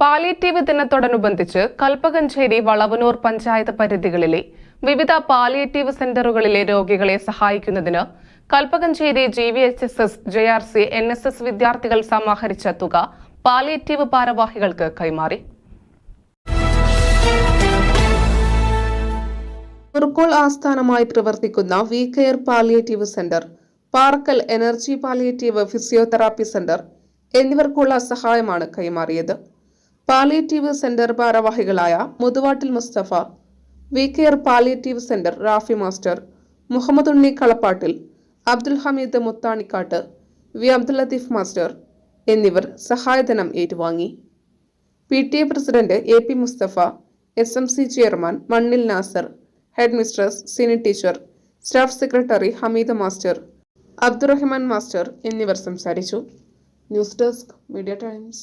Palliative ദിനത്തോടനുബന്ധിച്ച് കൽപ്പകഞ്ചേരി വളവനൂർ പഞ്ചായത്ത് പരിധികളിലെ വിവിധ palliative സെന്ററുകളിലെ രോഗികളെ സഹായിക്കുന്നതിന് Kalpakanchery G V H S S J R C N S S വിദ്യാർത്ഥികൾ സമാഹരിച്ച തുക പാലിയേറ്റീവ് ഭാരവാഹികൾക്ക് കൈമാറി. ഉർക്കോൾ ആസ്ഥാനമായി പ്രവർത്തിക്കുന്ന വി കെയർ പാലിയേറ്റീവ് സെന്റർ പാർക്കൽ എനർജി പാലിയേറ്റീവ് ഫിസിയോതെറാപ്പി സെന്റർ എന്നിവർക്കുള്ള സഹായമാണ് കൈമാറിയത്. പാലിയേറ്റീവ് സെന്റർ ഭാരവാഹികളായ Muthuvattil Musthafa we care palliative centre Rafi master Muhammad Unni Kalappattil Abdul Hameed Muthanikkattu V Abdul Latheef master എന്നിവർ സഹായധനം ഏറ്റുവാങ്ങി. P T A president A P Musthafa S M C chairman Mannil Nasar head mistress Sini teacher staff secretary Hameed master Abdurahman master എന്നിവർ സംസാരിച്ചു. News desk media times.